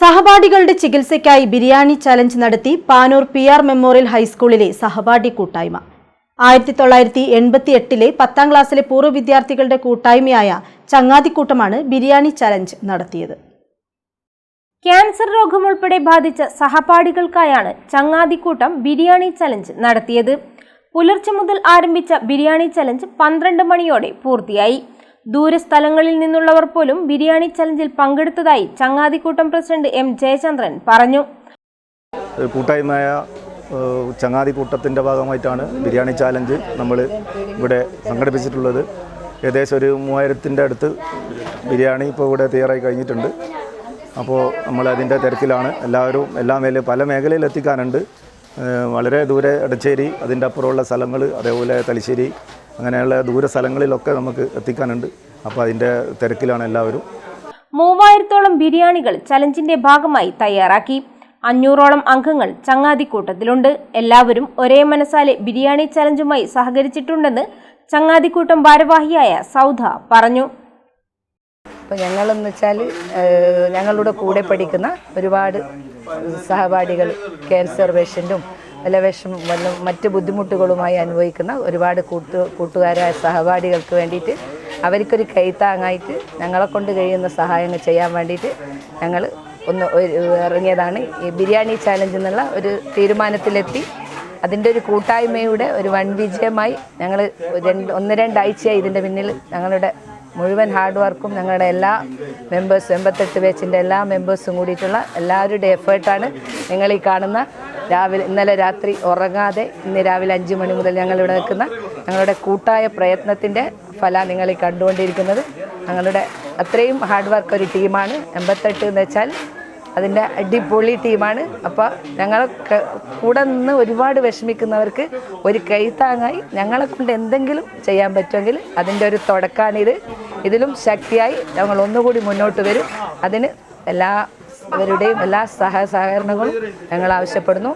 സഹപാഠികളുടെ ചികിത്സയ്ക്കായി ബിരിയാണി ചലഞ്ച് നടത്തി Panoor P R memorial ഹൈസ്കൂളിലെ സഹപാഠി കൂട്ടായ്മ. ആയിരത്തി തൊള്ളായിരത്തി എൺപത്തി എട്ടിലെ പത്താം ക്ലാസ്സിലെ പൂർവ വിദ്യാർത്ഥികളുടെ കൂട്ടായ്മയായ ചങ്ങാതിക്കൂട്ടമാണ് ബിരിയാണി ചലഞ്ച് നടത്തിയത്. ക്യാൻസർ രോഗം ഉൾപ്പെടെ ബാധിച്ച സഹപാഠികൾക്കായാണ് ചങ്ങാതിക്കൂട്ടം ബിരിയാണി ചലഞ്ച് നടത്തിയത്. പുലർച്ചെ മുതൽ ആരംഭിച്ച ബിരിയാണി ചലഞ്ച് പന്ത്രണ്ട് മണിയോടെ പൂർത്തിയായി. ദൂരസ്ഥലങ്ങളിൽ നിന്നുള്ളവർ പോലും ബിരിയാണി ചലഞ്ചിൽ പങ്കെടുത്തതായി ചങ്ങാതിക്കൂട്ടം പ്രസിഡന്റ് എം ജയചന്ദ്രൻ പറഞ്ഞു. കൂട്ടായ്മയായ ചങ്ങാതിക്കൂട്ടത്തിന്റെ ഭാഗമായിട്ടാണ് ബിരിയാണി ചാലഞ്ച് നമ്മൾ ഇവിടെ സംഘടിപ്പിച്ചിട്ടുള്ളത്. ഏകദേശം ഒരു മൂവായിരത്തിന്റെ അടുത്ത് ബിരിയാണി ഇപ്പോൾ ഇവിടെ തയ്യാറായി കഴിഞ്ഞിട്ടുണ്ട്. അപ്പോൾ നമ്മൾ അതിന്റെ തിരക്കിലാണ് എല്ലാവരും എല്ലാ മേലെ പല മേഖലയിൽ എത്തിക്കാനുണ്ട്. വളരെ ദൂരെ ഇടച്ചേരി അതിന്റെ അപ്പുറമുള്ള സ്ഥലങ്ങൾ അതേപോലെ തലശ്ശേരി അങ്ങനെയുള്ള ദൂര സ്ഥലങ്ങളിലൊക്കെ നമുക്ക് എത്തിക്കാനുണ്ട്. അപ്പോൾ അതിന്റെ തിരക്കിലാണ് എല്ലാവരും. മൂവായിരത്തോളം ബിരിയാണികൾ ചലഞ്ചിന്റെ ഭാഗമായി തയ്യാറാക്കി. അഞ്ഞൂറോളം അംഗങ്ങൾ ചങ്ങാതിക്കൂട്ടത്തിലുണ്ട്. എല്ലാവരും ഒരേ മനസ്സാലെ ബിരിയാണി ചലഞ്ചുമായി സഹകരിച്ചിട്ടുണ്ടെന്ന് ചങ്ങാതിക്കൂട്ടം ഭാരവാഹിയായ സൗധ പറഞ്ഞു. അപ്പോൾ ഞങ്ങളെന്ന് വെച്ചാൽ ഞങ്ങളുടെ കൂടെ പഠിക്കുന്ന ഒരുപാട് സഹപാഠികൾ ക്യാൻസർ പേഷ്യന്റും വല്ല വിഷം വല്ല മറ്റ് ബുദ്ധിമുട്ടുകളുമായി അനുഭവിക്കുന്ന ഒരുപാട് കൂട്ടു കൂട്ടുകാരായ സഹപാഠികൾക്ക് വേണ്ടിയിട്ട് അവർക്കൊരു കൈത്താങ്ങായിട്ട് ഞങ്ങളെ കൊണ്ട് കഴിയുന്ന സഹായങ്ങൾ ചെയ്യാൻ വേണ്ടിയിട്ട് ഞങ്ങൾ ഒന്ന് ഇറങ്ങിയതാണ്. ഈ ബിരിയാണി ചാലഞ്ച് എന്നുള്ള ഒരു തീരുമാനത്തിലെത്തി. അതിന്റെ ഒരു കൂട്ടായ്മയുടെ ഒരു വൻ വിജയമായി ഞങ്ങൾ രണ്ട് ഒന്ന് രണ്ടാഴ്ചയായി ഇതിന്റെ പിന്നിൽ ഞങ്ങളുടെ മുഴുവൻ ഹാർഡ് വർക്കും ഞങ്ങളുടെ എല്ലാ മെമ്പേഴ്സും എൺപത്തെട്ട് ബേച്ചിന്റെ എല്ലാ മെമ്പേഴ്സും കൂടിയിട്ടുള്ള എല്ലാവരുടെ എഫേർട്ടാണ് നിങ്ങൾ ഈ കാണുന്ന രാവിലെ ഇന്നലെ രാത്രി ഉറങ്ങാതെ ഇന്ന് രാവിലെ അഞ്ച് മണി മുതൽ ഞങ്ങളിവിടെ നിൽക്കുന്ന ഞങ്ങളുടെ കൂട്ടായ പ്രയത്നത്തിന്റെ ഫല നിങ്ങൾ കണ്ടുകൊണ്ടിരിക്കുന്നത്. ഞങ്ങളുടെ അത്രയും ഹാർഡ് വർക്ക് ഒരു ടീമാണ് എൺപത്തെട്ട് എന്ന് വെച്ചാൽ അതിന്റെ അടിപൊളി ടീമാണ് അപ്പോൾ ഞങ്ങൾ കൂടെ നിന്ന് ഒരുപാട് വിഷമിക്കുന്നവർക്ക് ഒരു കൈത്താങ്ങായി ഞങ്ങളെ കൊണ്ട് എന്തെങ്കിലും ചെയ്യാൻ പറ്റുമെങ്കിൽ അതിന്റെ ഒരു തുടക്കമാണിത് ഇതിലും ശക്തിയായി ഞങ്ങൾ ഒന്നുകൂടി മുന്നോട്ട് വരും. അതിന് എല്ലാവരുടെയും എല്ലാ സഹ സഹകരണങ്ങളും ഞങ്ങൾ ആവശ്യപ്പെടുന്നു.